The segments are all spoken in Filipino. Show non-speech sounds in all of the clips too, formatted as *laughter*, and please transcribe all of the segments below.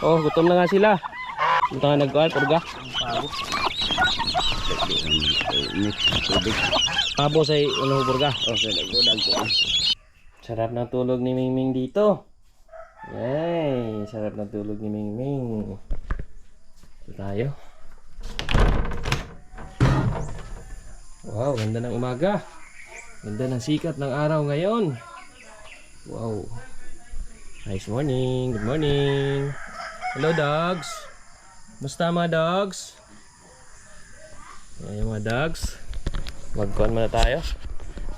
Oh, gutom na nga sila. Punta nga nagkuhan, purga. Pabo sa unang purga. Oh, sa nagbudag ko. Sarap ng tulog ni Mingming dito. Yay! Sarap ng tulog ni Mingming. Ito tayo. Wow, ganda ng umaga. Ganda ng sikat ng araw ngayon. Wow. Nice morning. Good morning. Hello dogs. Musta mga dogs? Ayan mga dogs. Magkuhan muna tayo.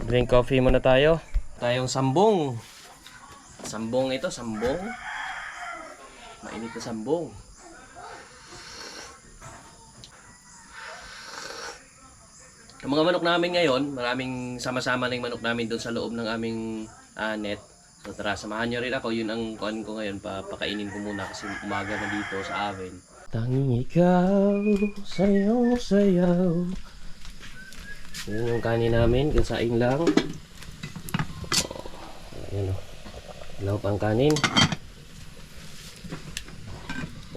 Drink coffee muna tayo. Tayong sambong. Sambong ito, sambong. Mainit na sambong. Ang mga manok namin ngayon, maraming sama-sama na yung manok namin doon sa loob ng aming ah, net. So tara, samahan nyo rin ako. Yun ang kuhan ko ngayon. Papakainin ko muna kasi umaga na dito sa amin. Tanging ikaw, sayaw, sayaw. Yun yung kanin namin, kasaing lang. Oh, ayan o. Ilaw pang kanin.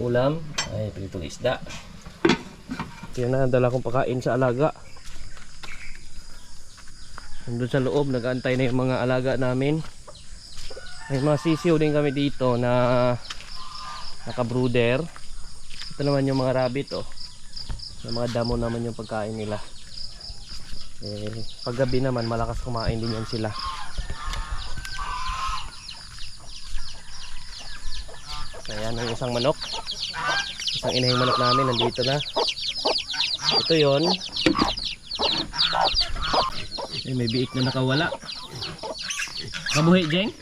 Ulam, ay pritong isda. Yan na, dala kong pakain sa alaga. Nandun sa loob, nag-aantay na yung mga alaga namin. May mga sisiw din kami dito na naka-brooder. Ito naman yung mga rabbit oh. Yung mga damo naman yung pagkain nila. Eh, paggabi naman malakas kumain din yan sila. Ayan ang isang manok. Isang inahing manok namin nandito na. Ito yon. Eh, may biik na nakawala. Kabuhi, Jeng?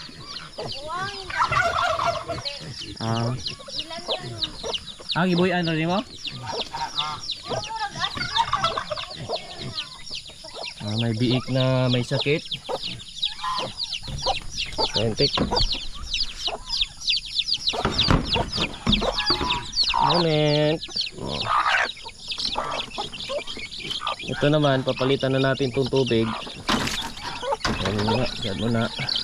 Ah. Ah, gibuhi ano rin mo? Ah, may biik na may sakit. Pentik. Moment. Oh. Ito naman, papalitan na natin itong tubig. Yan muna, yan muna. Oh.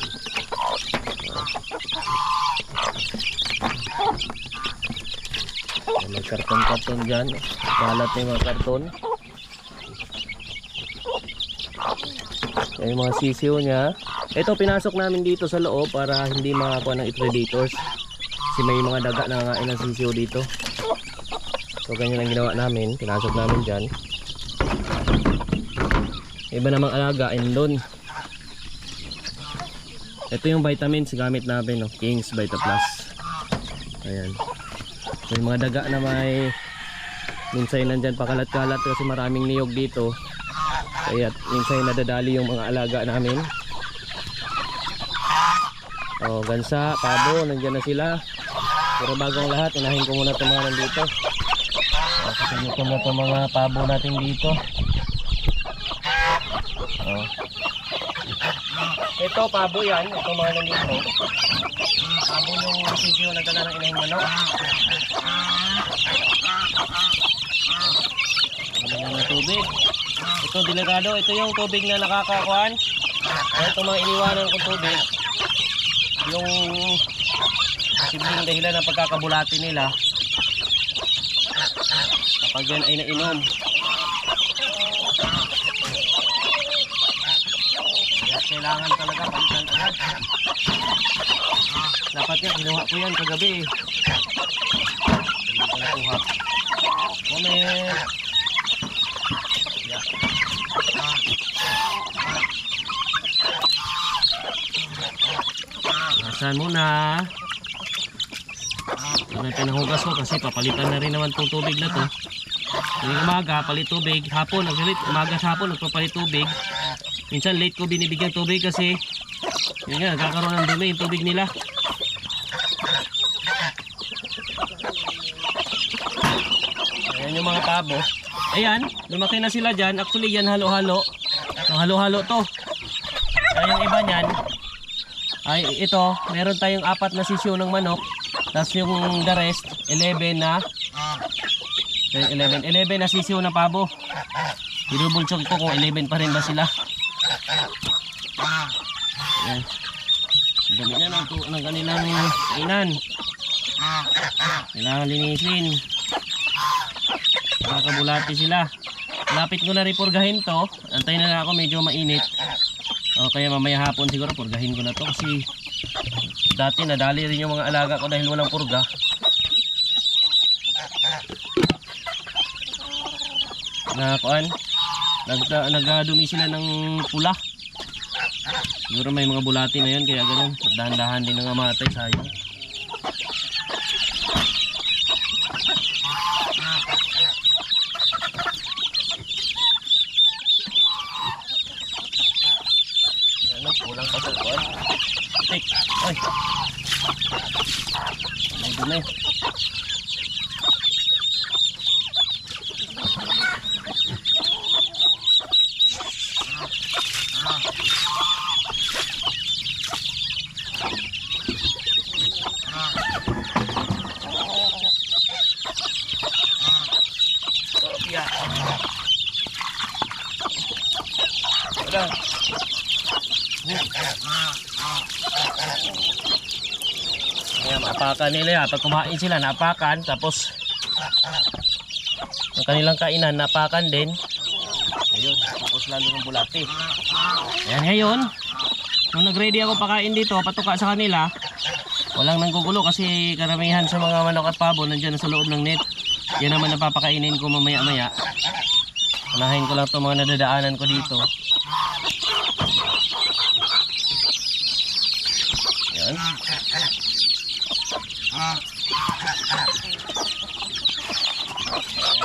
May karton-karton dyan. Kalat na yung mga karton. Yung mga sisiw niya. Ito, pinasok namin dito sa loob para hindi makakuha ng predators. Kasi may mga daga na nangain ng sisiw dito. So, ganyan ang ginawa namin. Pinasok namin dyan. Iba namang alaga, doon. Ito yung vitamins gamit namin, no? King's Vita Plus. Ayan. May mga daga na may minsan nandyan pakalat-kalat kasi maraming niyog dito. Kaya minsan nadadali yung mga alaga namin. Oh, gansa, pabo, nandiyan na sila. Pero bagong lahat, unahin ko muna itong mga nandito. Kasi ito na itong mga pabo natin dito. Oh. Ito, pabo yan. Ito mga nandito. Pabo yung sisiyo na dala ng inahing manok. Ano na tubig. Ito, delikado. Ito yung tubig na nakakakuan. Ito mga iniwanan kong tubig. Yung simpleng dahilan ng pagkakabulati nila. Kapag yan ay nainom. Kailangan talaga palitan agad. Dapat yan, kinuha ko yan kagabi. Hindi ko nakuha. Moment. Nasaan muna? Ito na pinahugas ko kasi papalitan na rin naman itong tubig na to. Yung umaga, palit tubig. Hapon, nagpalit. Umaga sa hapon, nagpapalit tubig. Minsan late ko binibigyan tubig kasi yun nga, nagkakaroon ng dumi yung tubig nila. Ayan yung mga pabo. Ayan, lumaki na sila dyan. Actually, yan halo-halo. Halo-halo to. Kaya yung iba niyan, ay ito, meron tayong apat na sisyo ng manok. Tapos yung the rest, 11 na eh, 11, 11 na sisyo na pabo. Binubulsog ko kung 11 pa rin ba sila. Ayan. Ang Dami na ng, ng kanilang kainan. Kailangan linisin. Nakakabulati sila. Lapit ko na rin purgahin to. Antayin na lang ako medyo mainit. O kaya mamaya hapon siguro purgahin ko na to kasi dati nadali rin yung mga alaga ko dahil walang purga. Na kuan, nag sila ng pula. Siguro may mga bulati na yun kaya ganun. Dahan-dahan din nangamatay sayang. Ano, kulang pa sa kuan. Tik, ay. May dumi. Kopya. Udah. Ayan, maapakan nila yan. Pag kumain sila, naapakan. Tapos, ang kanilang kainan, naapakan din. Ayun, tapos lalo ng bulati. Ayan, ngayon, nung nag-ready ako pakain dito, patuka sa kanila, walang nanggugulo kasi karamihan sa mga manok at pabo nandiyan sa loob ng net. Yan naman napapakainin ko mamaya-maya. Unahin ko lang itong mga nadadaanan ko dito. Yan.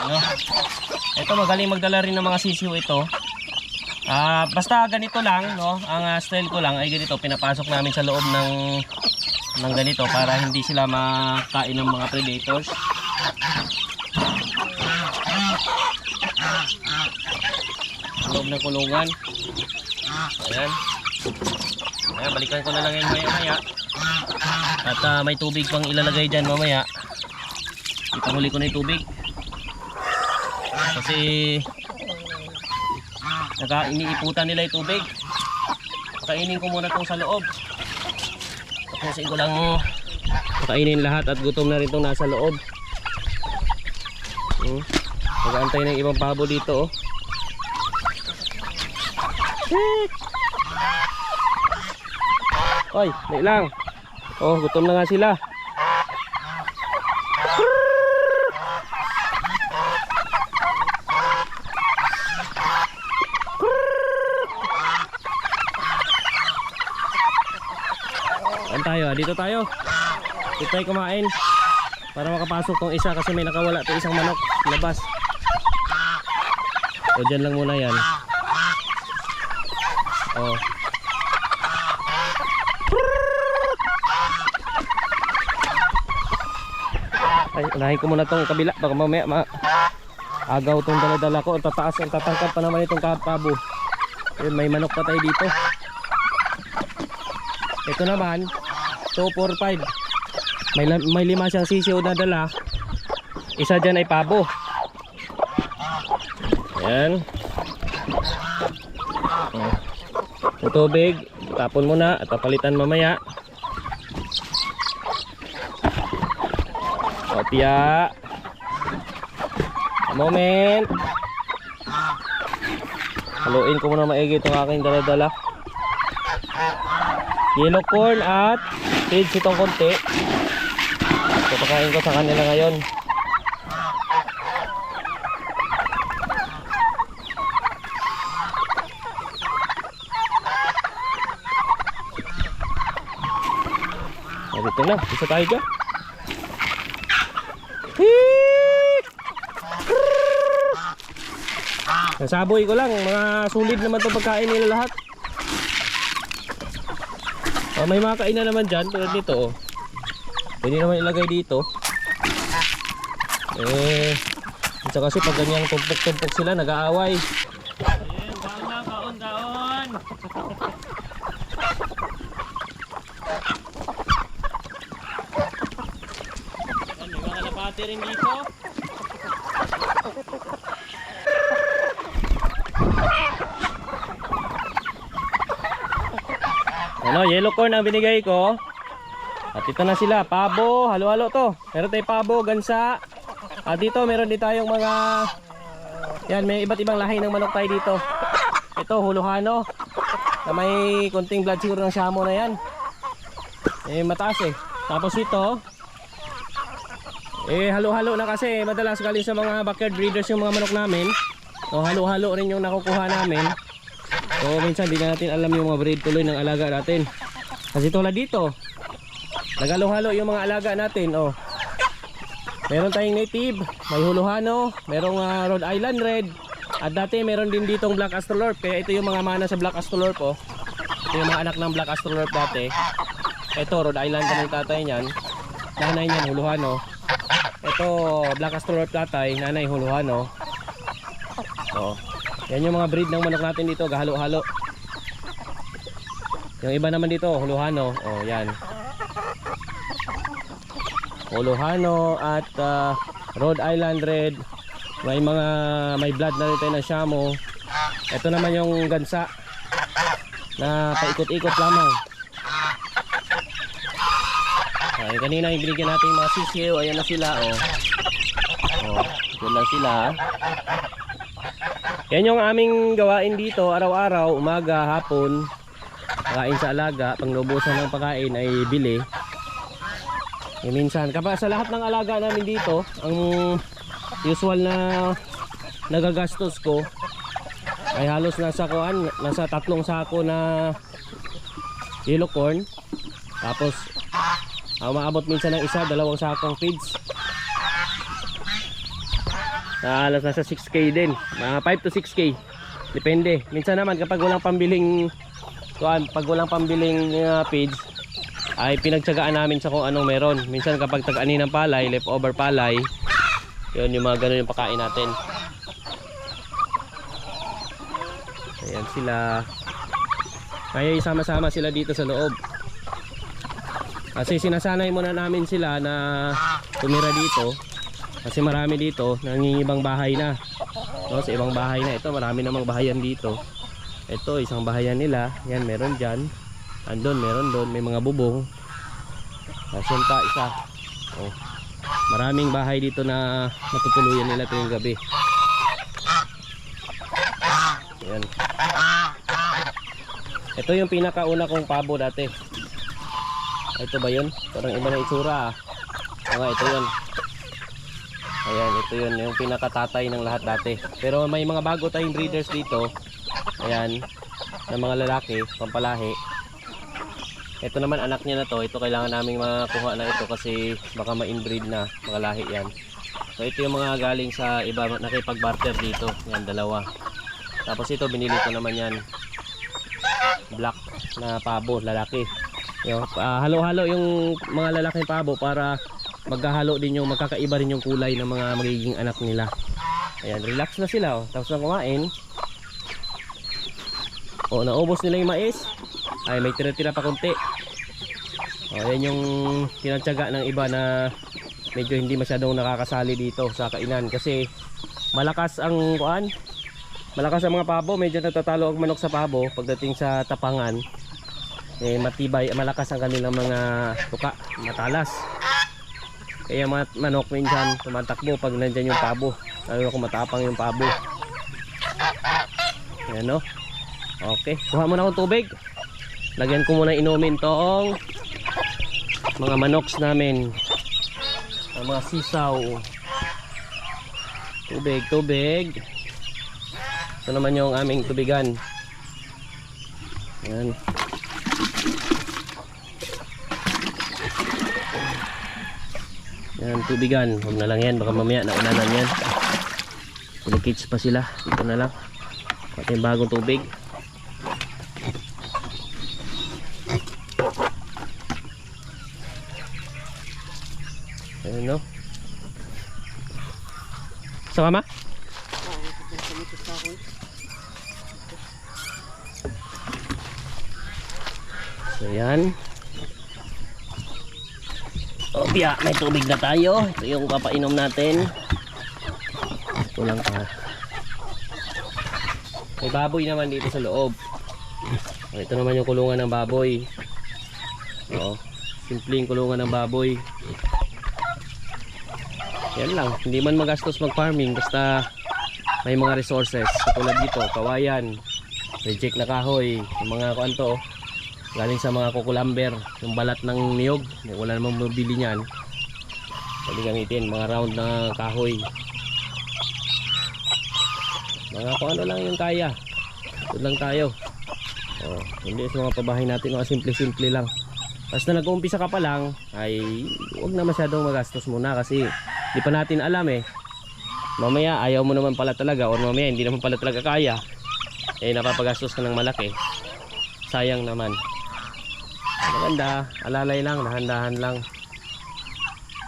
Ano? Ito magaling magdala rin ng mga sisiw ito. Ah, basta ganito lang, no? Ang ah, style ko lang ay ganito, pinapasok namin sa loob ng ng ganito para hindi sila makain ng mga predators. Sa loob ng kulungan. Ayan. Ayan, balikan ko na lang yan maya maya. At ah, may tubig pang ilalagay dyan mamaya. Ipahuli ko na yung tubig. Kasi naka iniiputan nila yung tubig. Pakainin ko muna itong sa loob. Tapusin ko lang pakainin lahat at gutom na rin itong nasa loob. Hmm. Nag-aantay ng ibang pabo dito oh. Oy, lang. Oh, gutom na nga sila. Saan tayo? Ah, Dito tayo. Dito tayo kumain. Para makapasok tong isa kasi may nakawala to isang manok. Labas. O dyan lang muna yan. Oh. Ay, unahin ko muna tong kabila baka mamaya ma agaw tong dala-dala ko. Tataas, ang tatangkad pa naman itong kapabo. Ayun, may manok pa tayo dito. Ito naman, 2, 4, 5. May, may lima siyang sisiyo na dala. Isa dyan ay pabo. Ayan. Oh. Yung tubig, tapon muna at papalitan mamaya. Kopya. A moment. Haluin ko muna maigi itong aking dala-dala. Yellow corn at seeds itong konti. Papakain ko sa kanila ngayon. Oh, dito na. Isa tayo dyan. Nasaboy ko lang. Mga sulit naman itong pagkain nila lahat. Oh, may mga kainan naman dyan. Tulad nito. Oh. Pwede naman ilagay dito. Eh, isa kasi pag ganyang tumpok-tumpok sila, nag-aaway. Ayan, kaon na, kaon, kaon. Ayan, may mga kalapati rin dito. Ano, yellow corn ang binigay ko. At ito na sila, pabo, halo-halo to. Meron tayong pabo, gansa. At dito meron din tayong mga yan, may iba't ibang lahi ng manok tayo dito. Ito, huluhano. Na may konting blood siguro ng shamo na yan. Eh, mataas eh. Tapos ito, eh, halo-halo na kasi. Madalas galing sa mga backyard breeders yung mga manok namin. O, halo-halo rin yung nakukuha namin. So, minsan di na natin alam yung mga breed tuloy ng alaga natin. Kasi tulad dito, nagalo-halo yung mga alaga natin. Oh. Meron tayong native, may huluhano, merong ah, Rhode Island Red. At dati meron din ditong Black Astrolorp. Kaya ito yung mga mana sa Black Astrolorp oh. Ito yung mga anak ng Black Astrolorp dati. Ito Rhode Island ng tatay niyan. Nanay niyan huluhano. Ito Black Astrolorp tatay, nanay huluhano. Oh. Yan yung mga breed ng manok natin dito, gahalo-halo. Yung iba naman dito, huluhano. Oh, yan. Huluhano at ah, Rhode Island Red. May mga may blood na rin tayo Shamo. Ito naman yung gansa na paikot-ikot lamang. Ay, kanina yung binigyan natin yung mga sisiyo, ayan na sila oh. Oh, dyan lang sila. Yan yung aming gawain dito araw-araw, umaga, hapon. Pakain sa alaga, panglubusan ng pagkain ay bili. Eh, minsan, kapag sa lahat ng alaga namin dito, ang usual na nagagastos ko ay halos nasa kuan, nasa tatlong sako na yellow corn. Tapos ang maabot minsan ng isa, dalawang sakong feeds. Halos nasa 6k din. Mga 5 to 6k. Depende. Minsan naman kapag walang pambiling kuan, pag walang pambiling uh, feeds ay pinagtsagaan namin sa kung anong meron. Minsan kapag tag-ani ng palay, leftover palay, yun yung mga ganun yung pakain natin. Ayan sila. Kaya isama-sama sila dito sa loob. Kasi sinasanay muna namin sila na tumira dito. Kasi marami dito, nangingibang bahay na. No, sa ibang bahay na ito, marami namang bahayan dito. Ito, isang bahayan nila. Yan, meron dyan. Andun, meron doon. May mga bubong. Asan pa, isa. Oh. Maraming bahay dito na matutuluyan nila tuwing gabi. Yan. Ito yung pinakauna kong pabo dati. Ito ba yun? Parang iba na itsura ah. Nga, ito yun. Ayan, ito yun. Yung pinakatatay ng lahat dati. Pero may mga bago tayong breeders dito. Ayan. Na mga lalaki, pampalahi. Ito naman anak niya na to. Ito kailangan naming makuha na ito kasi baka ma-inbreed na. Mga lahi yan. So ito yung mga galing sa iba nakipag-barter dito. Yan, dalawa. Tapos ito binili ko naman yan. Black na pabo, lalaki. Yung, ah, halo-halo yung mga lalaking pabo para magkahalo din yung magkakaiba rin yung kulay ng mga magiging anak nila. Ayan, relax na sila oh. Tapos na kumain. O, naubos nila yung mais. Ay, may tira-tira pa konti. O, yan yung tinatsaga ng iba na medyo hindi masyadong nakakasali dito sa kainan kasi malakas ang kuan malakas ang mga pabo medyo natatalo ang manok sa pabo pagdating sa tapangan eh matibay malakas ang kanilang mga tuka matalas kaya mga manok minsan tumatakbo pag nandyan yung pabo. Lalo kung matapang yung pabo. Yan no? Okay. Kuha muna akong tubig. Lagyan ko muna inumin tong mga manoks namin. Ang mga sisaw. Tubig tubig. Ito naman yung aming tubigan. Yan yan tubigan. Huwag na lang yan. Baka mamaya naunanan yan. Kids pa sila. Ito na lang. Pati bagong tubig. Ayun no? Sama ma? So yan. Biya, may tubig na tayo. Ito yung papainom natin. Ito lang pa. May baboy naman dito sa loob. Ito naman yung kulungan ng baboy. O, si simpleng kulungan ng baboy. Yan lang, hindi man magastos mag-farming basta may mga resources. Katulad dito, kawayan, reject na kahoy, yung mga kuanto, galing sa mga kukulamber, yung balat ng niyog, wala namang mabili niyan. Pwede gamitin, mga round na kahoy. Mga kung ano lang yung kaya. Ito lang tayo. Oh, hindi sa mga pabahay natin, mga simple-simple lang. Basta nag-uumpisa ka pa lang, ay huwag na masyadong magastos muna kasi di pa natin alam eh. Mamaya ayaw mo naman pala talaga or mamaya hindi naman pala talaga kaya. Eh napapagastos ka ng malaki. Sayang naman. Maganda, alalay lang, dahan-dahan lang.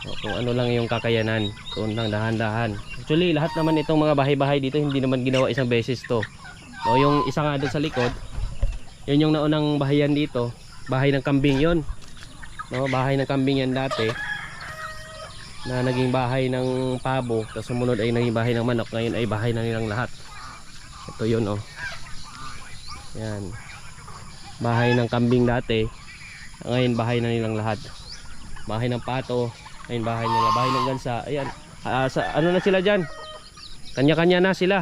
O, Kung ano lang yung kakayanan, doon lang dahan-dahan. Actually, lahat naman itong mga bahay-bahay dito hindi naman ginawa isang beses to. No, yung isa nga doon sa likod, yun yung naunang bahayan dito. Bahay ng kambing yun. No, bahay ng kambing yan dati. Na naging bahay ng pabo. Tapos sumunod ay naging bahay ng manok. Ngayon ay bahay na nilang lahat. Ito yun oh. Yan. Bahay ng kambing dati. Ngayon bahay na nilang lahat. Bahay ng pato. Ngayon bahay nila. Bahay ng gansa. Ayan. Ah, sa, ano na sila dyan? Kanya-kanya na sila.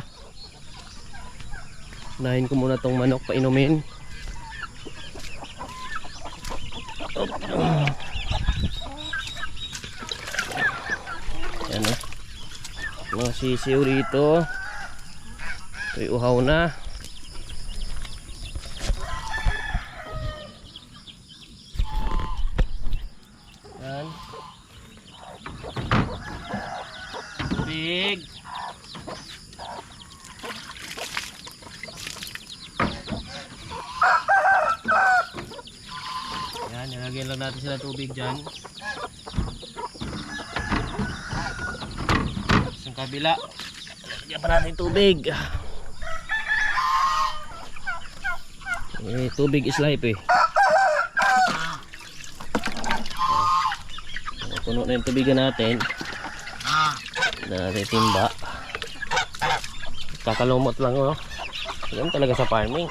Unahin ko muna tong manok painumin. Yan o. No, sisiw rito. Ito'y uhaw na. Yan. Big. Yan, nilagyan lang natin sila tubig dyan. Sa kabila, lagyan pa natin tubig. Eh, tubig is life eh. Oh, Puno na yung tubigan natin. Na natin timba. Kakalumot lang oh. Yan talaga sa farming.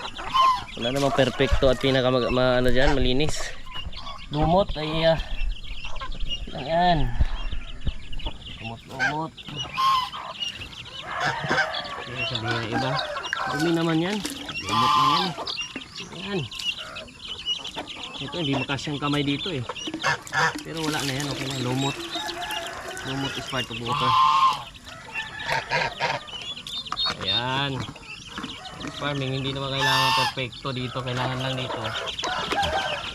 Wala namang perfecto at pinaka ma, ano dyan, malinis. Lumot ay uh, lang yan. Lumot, lumot. Kaya sabihin ng iba, dumi naman yan. Lumot lang yan. Yan. Ito, hindi makasyang kamay dito eh. Pero wala na yan, okay na. Lumot. Lumot is part of water. Ayan. Farming, hindi naman kailangan perfecto dito. Kailangan lang dito.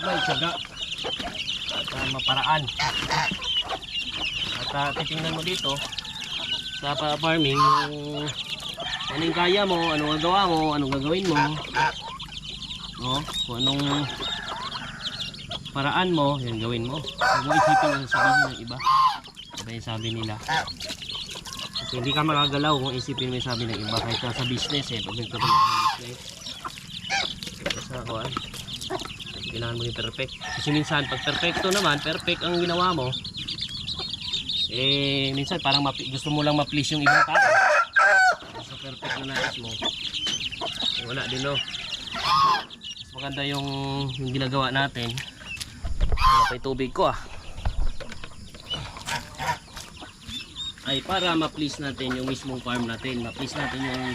May tsaga. At ah, maparaan. At uh, titingnan mo dito sa farming yung anong kaya mo, anong gagawa mo, anong gagawin mo. No? Kung anong paraan mo, yan gawin mo. Huwag mo isipin yung sabihin ng iba. Iba yung sabi nila. Kasi hindi ka makagalaw kung isipin mo yung sabi ng iba. Kahit sa business eh, pag nagkaroon ka ng business. Sa ah. Kailangan mo yung perfect. Kasi minsan, pag perfecto naman, perfect ang ginawa mo, eh, minsan parang gusto mo lang ma-please yung ibang tao. Sa perfect na nais mo, wala din no. Mas maganda yung, yung ginagawa natin. Wala pa tubig ko ah. Ay para ma-please natin yung mismong farm natin. Ma-please natin yung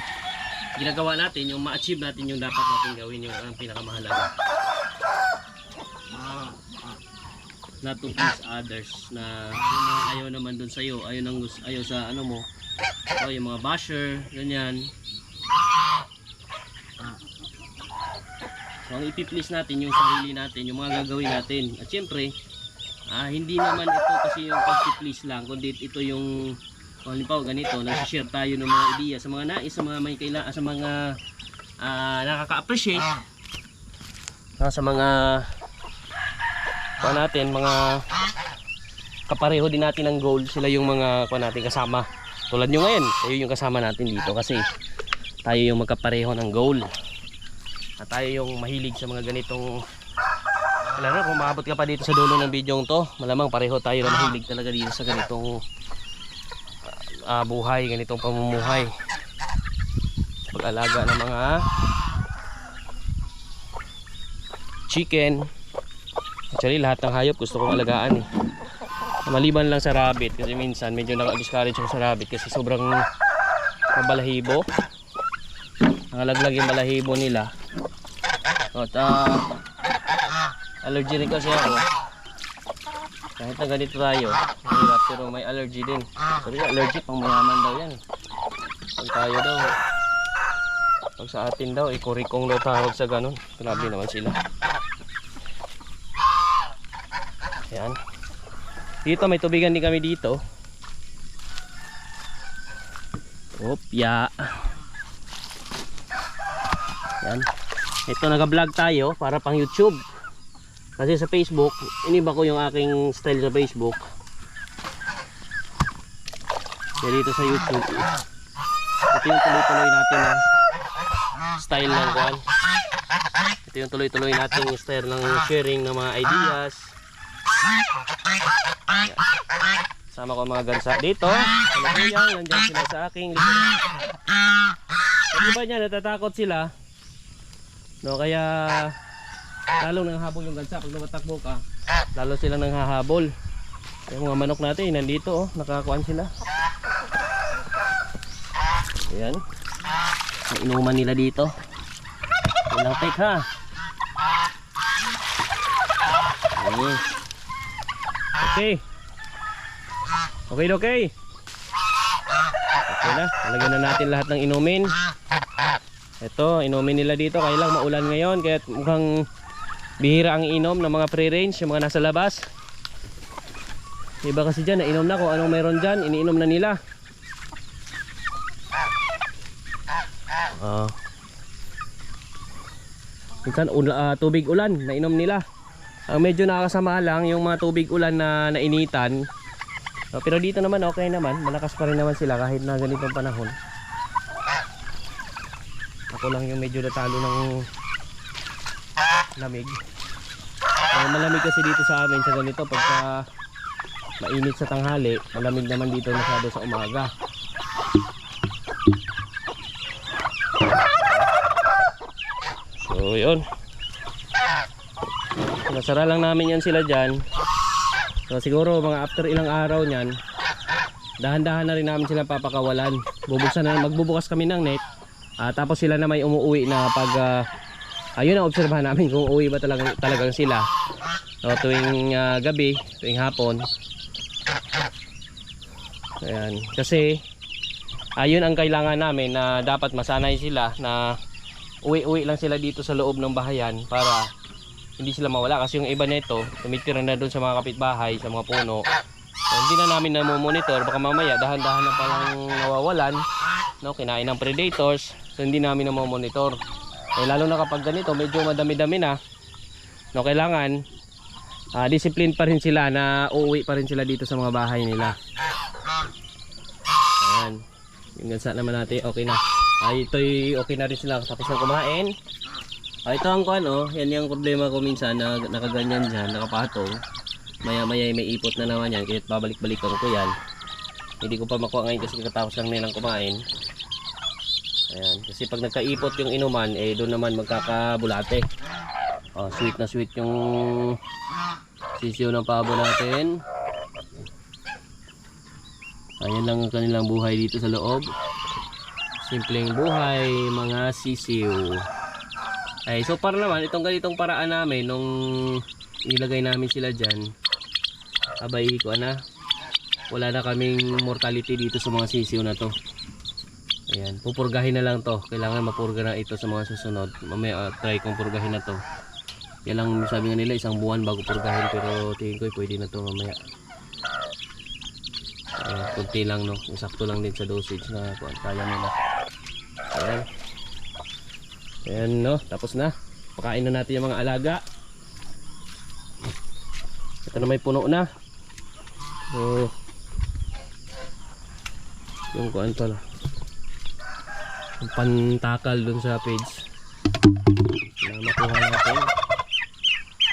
ginagawa natin, yung ma-achieve natin yung dapat natin gawin yung ang pinakamahalaga. Not to please others na yung mga ayaw naman dun sa'yo, ayaw, nang, gus- ayaw sa ano mo, o yung mga basher, ganyan. So ang ipiplease natin yung sarili natin, yung mga gagawin natin. At syempre, ah, hindi naman ito kasi yung pag-please lang, kundi ito yung kung halimbawa ganito, nag-share tayo ng mga ideya sa mga nais, sa mga may kaila, sa mga ah, nakaka-appreciate, ah, sa mga kuha natin, mga kapareho din natin ng goal, sila yung mga kuha natin kasama. Tulad nyo ngayon, kayo yung kasama natin dito kasi tayo yung magkapareho ng goal. At tayo yung mahilig sa mga ganitong alam na, kung maabot ka pa dito sa dulo ng video to, malamang pareho tayo na mahilig talaga dito sa ganitong ah, buhay, ganitong pamumuhay. Pag-alaga ng mga chicken, Actually, lahat ng hayop gusto kong alagaan eh. Maliban lang sa rabbit kasi minsan medyo naka-discourage ako sa rabbit kasi sobrang mabalahibo. Nangalaglag yung balahibo nila. At ah, allergy rin kasi ako. Kahit na ganito tayo, mahirap pero may allergy din. Sabi nga, allergy pang mayaman daw yan. Pag tayo daw, pag sa atin daw, ikurikong daw tawag sa ganun. Grabe naman sila. Ayan. Dito may tubigan din kami dito. Opya. Yan. Ito nag-vlog tayo para pang YouTube. Kasi sa Facebook, iniba ko yung aking style sa Facebook. Kaya dito sa YouTube, ito yung tuloy-tuloy natin na style ng kwan. Ito yung tuloy-tuloy nating style ng sharing ng mga ideas. Sama ko ang mga gansa dito. Sa Maguyang, nandyan sila sa aking likuran. Pag iba niya, natatakot sila. No, kaya lalong nanghabol yung gansa. Pag lumatakbo ka, lalo silang nanghahabol. Yung mga manok natin, nandito oh, nakakuan sila. Ayan. Ang inuman nila dito. Ilang take ha. Ayan. Okay. Okay, okay. Okay na. Lagyan na natin lahat ng inumin. Ito, inumin nila dito. Kaya lang maulan ngayon. Kaya mukhang bihira ang inom ng mga pre-range, yung mga nasa labas. Iba kasi dyan, nainom na kung anong meron dyan. Iniinom na nila. Ah. minsan ula, ah, tubig ulan, nainom nila. Ang medyo nakakasama lang yung mga tubig ulan na nainitan. Oh, pero dito naman okay naman, malakas pa rin naman sila kahit na ganitong panahon. Ako lang yung medyo natalo ng lamig. Eh, malamig kasi dito sa amin sa ganito pagka mainit sa tanghali, malamig naman dito masyado sa umaga. So, yun. Nasara lang namin yan sila dyan. So, siguro mga after ilang araw niyan, dahan-dahan na rin namin sila papakawalan. Bubuksan na, magbubukas kami ng net. Ah, tapos sila na may umuwi na pag ah, ayun ang obserbahan namin kung uwi ba talagang, talagang sila. So, tuwing ah, gabi, tuwing hapon. Ayan. Kasi, ayun ang kailangan namin na dapat masanay sila na uwi-uwi lang sila dito sa loob ng bahayan para hindi sila mawala kasi yung iba nito tumitira na doon sa mga kapitbahay sa mga puno. So, hindi na namin na-monitor baka mamaya dahan-dahan na palang nawawalan no, kinain ng predators so hindi namin na-monitor eh, lalo na kapag ganito medyo madami-dami na no, kailangan ah, discipline pa rin sila na uuwi pa rin sila dito sa mga bahay nila. Ayan. Yung gansa naman natin okay na. Ay ito'y okay na rin sila. Tapos na kumain Ah, ito ang kuan oh, yan yung problema ko minsan na nakaganyan diyan, nakapatong. Maya-maya may ipot na naman yan, kaya babalik-balikan ko yan. Hindi ko pa makuha ngayon kasi katapos lang nilang kumain. Ayan, kasi pag nagkaipot yung inuman, eh doon naman magkakabulate. Oh, sweet na sweet yung sisiyo ng pabo natin. Ayan lang ang kanilang buhay dito sa loob. Simpleng buhay, mga sisiyo. Ay, so para naman, itong ganitong paraan namin, nung nilagay namin sila dyan, abay ko na, wala na kaming mortality dito sa mga sisiw na to. Ayan, pupurgahin na lang to. Kailangan mapurga na ito sa mga susunod. Mamaya uh, try kong purgahin na to. Yan lang sabi nga nila, isang buwan bago purgahin, pero tingin ko pwede na to mamaya. Ayan, kunti lang no, sakto lang din sa dosage na kaya nila. Ayan. Ayan no, tapos na. Pakain na natin yung mga alaga. Ito na may puno na. So, yung kuan pala. Yung pantakal dun sa page. Na makuha natin.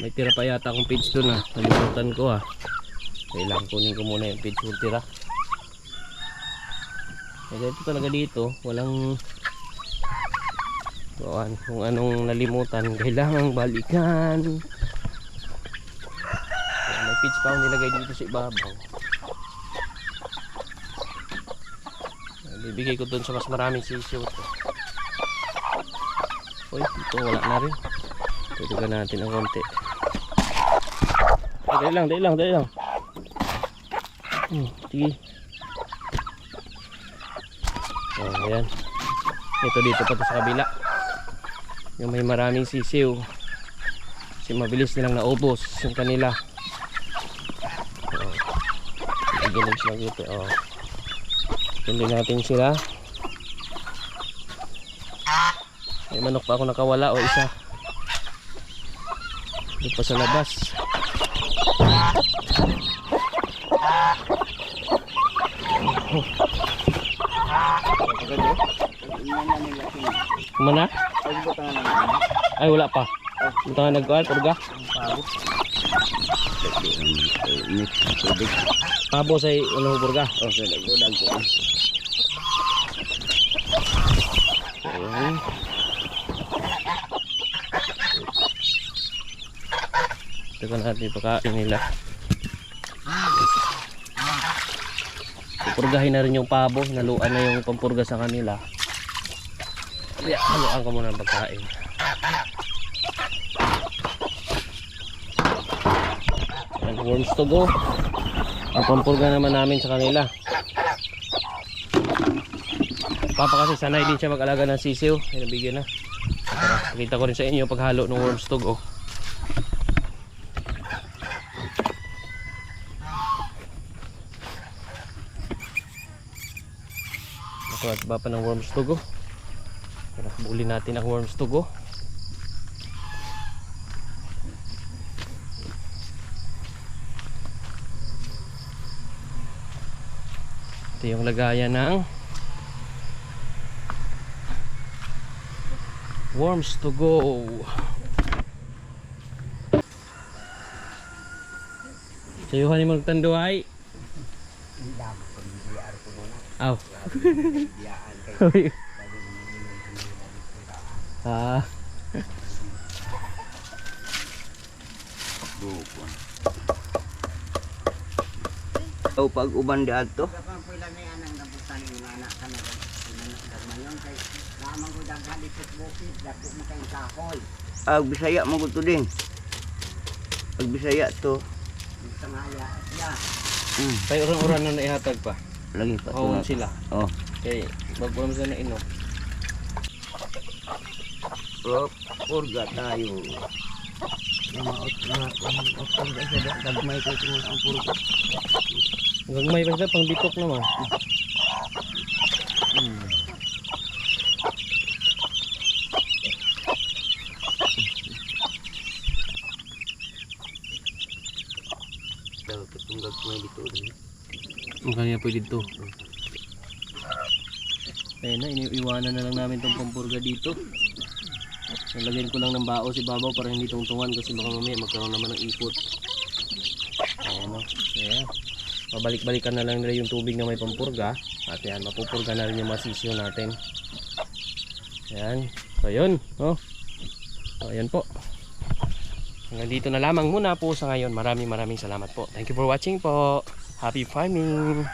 May tira pa yata akong page dun ah. Nalimutan ko ah. Kailangan kunin ko muna yung page kung tira. Kaya ito talaga dito, walang kuan kung anong nalimutan kailangang balikan feeds pa akong nilagay dito sa ibabaw. Bibigay ko dun sa mas maraming sisiyo to. Uy, ito wala na rin. Tutugan natin ang konti. Ay, dali lang, dali lang, dali lang. Hmm, sige. Oh, ayan. Ito dito pa to sa kabila. Yung may maraming sisiw. Kasi mabilis nilang naubos yung kanila. Oh. Gigilig lang dito. Oh. Tuloy natin sila. May manok pa ako nakawala o isa. Doon pa sa labas. Kumana? Ay wala pa. Ito nga nagkuhan, purga. Pabo sa ulo purga. Oh, sa nagbulag ko. Ayan. Ito ka natin pagkain nila. Pupurgahin na rin yung pabo. Naluan na yung pampurga sa kanila. Kaya haluan ko muna ang pagkain. Ayan, worms to go. Ang pampurga naman namin sa kanila. Papa kasi sanay din siya mag-alaga ng sisiw. Ay, nabigyan na. Pakita ko rin sa inyo paghalo ng worms tog. Oh. Nakuha ba pa ng worms tog. Oh. Buli natin ang worms tog. Oh. Ito yung lagayan ng worms to go. Sayuhan ni magtanduay. Aw. Uy. *laughs* ah, Oh, pag uban di ato. Mo. Ag Bisaya mo to din. Pag Bisaya to. Sa ngaya siya. Mm, tayo orang-orang na naihatag pa. lagi pa na- sila. Oh. Okay, mag-worms na na inom. Oh, purga tayo. Mga ot na ang purga sa dagmay ko tungod ang purga. Hanggang may pa siya, pang bitok naman. Hmm. Daw katunggag ko dito din. Ang kanya pwede dito. Ayun na, iniiwanan na lang namin tong pampurga dito. Nalagyan ko lang ng bao si Babaw para hindi tungtungan kasi baka mamaya magkaroon naman ng ipot. Ayan o. Ayan. Pabalik-balikan na lang nila yung tubig na may pampurga. At yan, mapupurga na rin yung masisyo natin. Ayan. So, yun. Oh. So, ayan po. Hanggang dito na lamang muna po sa ngayon. Maraming maraming salamat po. Thank you for watching po. Happy farming!